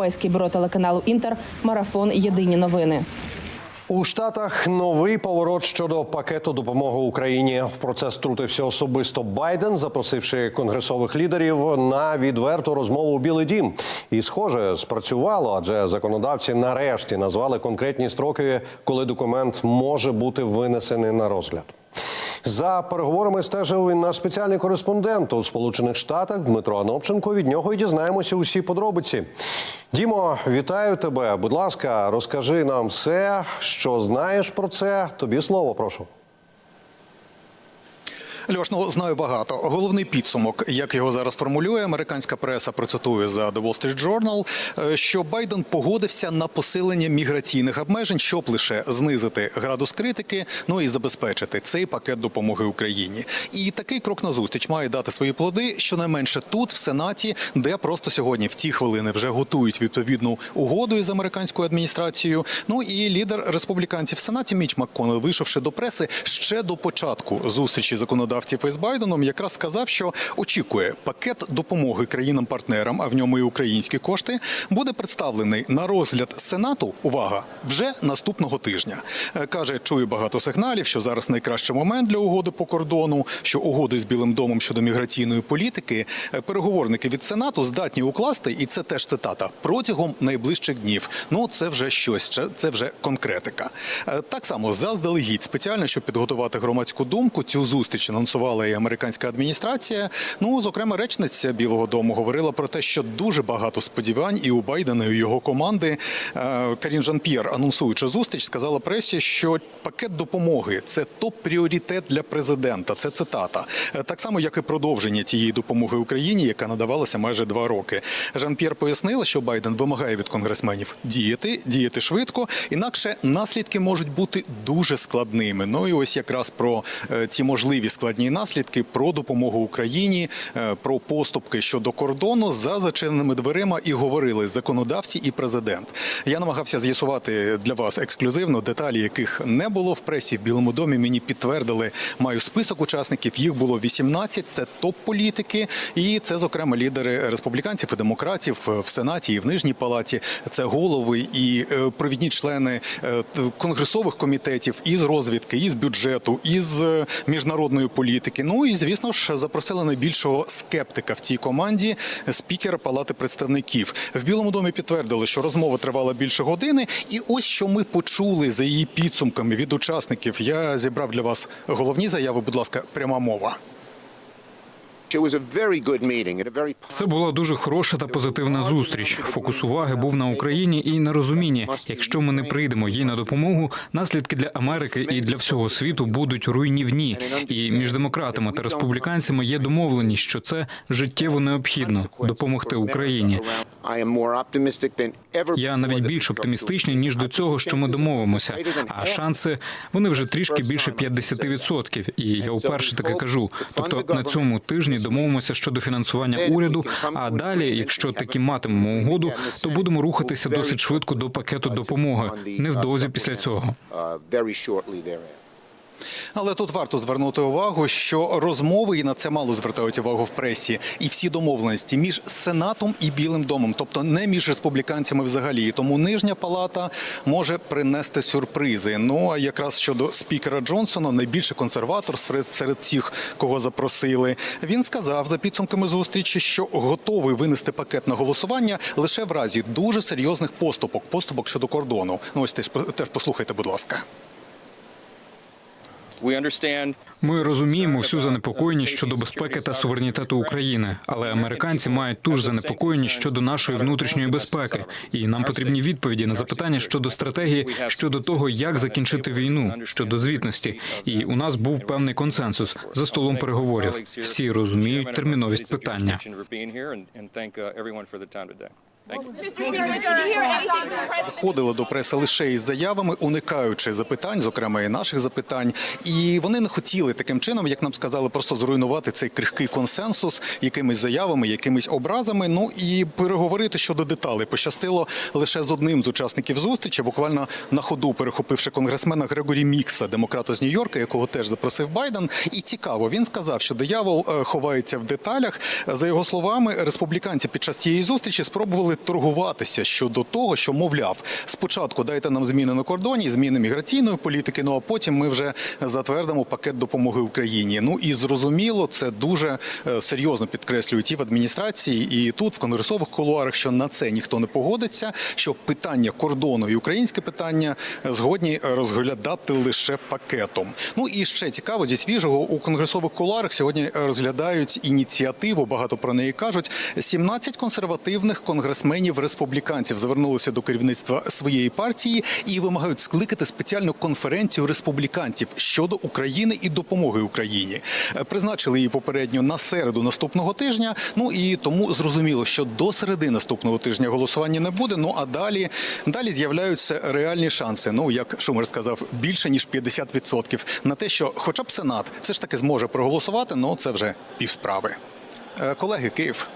Європейське бюро телеканалу Інтер. Марафон Єдині новини. У Штатах новий поворот щодо пакету допомоги Україні. В процес втрутився особисто Байден, запросивши конгресових лідерів на відверту розмову у Білий Дім. І, схоже, спрацювало, адже законодавці нарешті назвали конкретні строки, коли документ може бути винесений на розгляд. За переговорами стежив він наш спеціальний кореспондент у Сполучених Штатах Дмитро Анопченко. Від нього і дізнаємося усі подробиці. Дімо, вітаю тебе. Будь ласка, розкажи нам все, що знаєш про це. Тобі слово, прошу. Льош, ну знаю багато. Головний підсумок, як його зараз формулює американська преса, процитує за The Wall Street Journal, е, що Байден погодився на посилення міграційних обмежень, щоб лише знизити градус критики, ну і забезпечити цей пакет допомоги Україні. І такий крок назустріч має дати свої плоди, щонайменше тут, в Сенаті, де просто сьогодні в ці хвилини вже готують відповідну угоду із американською адміністрацією. Ну і лідер республіканців в Сенаті Міч МакКоннелл, вийшовши до преси ще до початку зустрічі законодавців із Байденом, якраз сказав, що очікує пакет допомоги країнам-партнерам, а в ньому і українські кошти, буде представлений на розгляд Сенату. Увага вже наступного тижня. Е, Каже, чую багато сигналів, що зараз найкращий момент для угоди по кордону, що угоди з Білим домом щодо міграційної політики е, переговорники від Сенату здатні укласти, і це теж цитата протягом найближчих днів. Ну це вже щось, це- вже конкретика. Е, Так само заздалегідь спеціально, щоб підготувати громадську думку, цю зустріч анонсувала і американська адміністрація. Ну, зокрема, речниця Білого Дому говорила про те, що дуже багато сподівань і у Байдена, і у його команди. Е, Карін Жан П'єр, анонсуючи зустріч, сказала пресі, що пакет допомоги це топ-пріоритет для президента. Це цитата. Е, Так само, як і продовження тієї допомоги Україні, яка надавалася майже два роки. Жан П'єр пояснила, що Байден вимагає від конгресменів діяти, діяти швидко, інакше наслідки можуть бути дуже складними. Ну і ось якраз про е, ці можливі складні наслідки, про допомогу Україні, е, про поступки щодо кордону за зачиненими дверима і говорили законодавці і президент. Я намагався з'ясувати для вас ексклюзивно деталі, яких не було в пресі в Білому домі. Мені підтвердили, маю список учасників. Їх було 18, Це топ-політики, і це, зокрема, лідери республіканців і демократів е, в сенаті і в нижній палаті. Це голови і е, провідні члени конгресових комітетів із розвідки, із бюджету, із міжнародної політики. Ну і звісно ж запросили найбільшого скептика в цій команді спікера Палати представників. В Білому домі підтвердили, що розмова тривала більше години. І ось що ми почули за її підсумками від учасників. Я зібрав для вас головні заяви. Будь ласка, пряма мова. Це була дуже хороша та позитивна зустріч. Фокус уваги був на Україні і на розумінні, якщо ми не прийдемо їй на допомогу, наслідки для Америки і для всього світу будуть руйнівні. І між демократами та республіканцями є домовленість, що це життєво необхідно допомогти Україні. Я навіть більш оптимістичний ніж до цього, що ми домовимося. А шанси вони вже трішки більше 50%. І я вперше таке кажу. Тобто на цьому тижні домовимося щодо фінансування уряду. А далі, якщо таки матимемо угоду, то будемо рухатися досить швидко до пакету допомоги. Невдовзі після цього. Але тут варто звернути увагу, що розмови і на це мало звертають увагу в пресі, і всі домовленості між сенатом і білим домом, тобто не між республіканцями взагалі. Тому нижня палата може принести сюрпризи. Ну а якраз щодо спікера Джонсона, найбільший консерватор серед всіх, кого запросили, він сказав за підсумками зустрічі, що готовий винести пакет на голосування лише в разі дуже серйозних поступок, поступок щодо кордону. Ну ось теж теж послухайте, будь ласка. Ми розуміємо всю занепокоєність щодо безпеки та суверенітету України, але американці мають ту ж занепокоєність щодо нашої внутрішньої безпеки, і нам потрібні відповіді на запитання щодо стратегії, щодо того, як закінчити війну, щодо звітності. І у нас був певний консенсус за столом переговорів. Всі розуміють терміновість питання. Виходили до преси лише із заявами, уникаючи запитань, зокрема і наших запитань. І вони не хотіли таким чином, як нам сказали, просто зруйнувати цей крихкий консенсус якимись заявами, якимись образами. Ну і переговорити щодо деталей. Пощастило лише з одним з учасників зустрічі, буквально на ходу перехопивши конгресмена Грегорі Мікса, демократа з Нью-Йорка, якого теж запросив Байден. І цікаво, він сказав, що диявол е, ховається в деталях. За його словами, республіканці під час цієї зустрічі спробували торгуватися щодо того, що мовляв, спочатку дайте нам зміни на кордоні, зміни міграційної політики. Ну а потім ми вже затвердимо пакет допомоги Україні. Ну і зрозуміло, це дуже е, серйозно підкреслюють і в адміністрації, і тут в конгресових кулуарах, що на це ніхто не погодиться. Що питання кордону і українське питання е, згодні розглядати лише пакетом. Ну і ще цікаво зі свіжого у конгресових кулуарах сьогодні розглядають ініціативу. Багато про неї кажуть. 17 консервативних конгресменів республіканців звернулися до керівництва своєї партії і вимагають скликати спеціальну конференцію республіканців щодо України і допомоги Україні. Е, Призначили її попередньо на середу наступного тижня. Ну і тому зрозуміло, що до середи наступного тижня голосування не буде. Ну а далі далі з'являються реальні шанси. Ну як Шумер сказав, більше ніж 50% на те, що, хоча б Сенат, все ж таки зможе проголосувати. Ну це вже півсправи. Е, Колеги, Київ.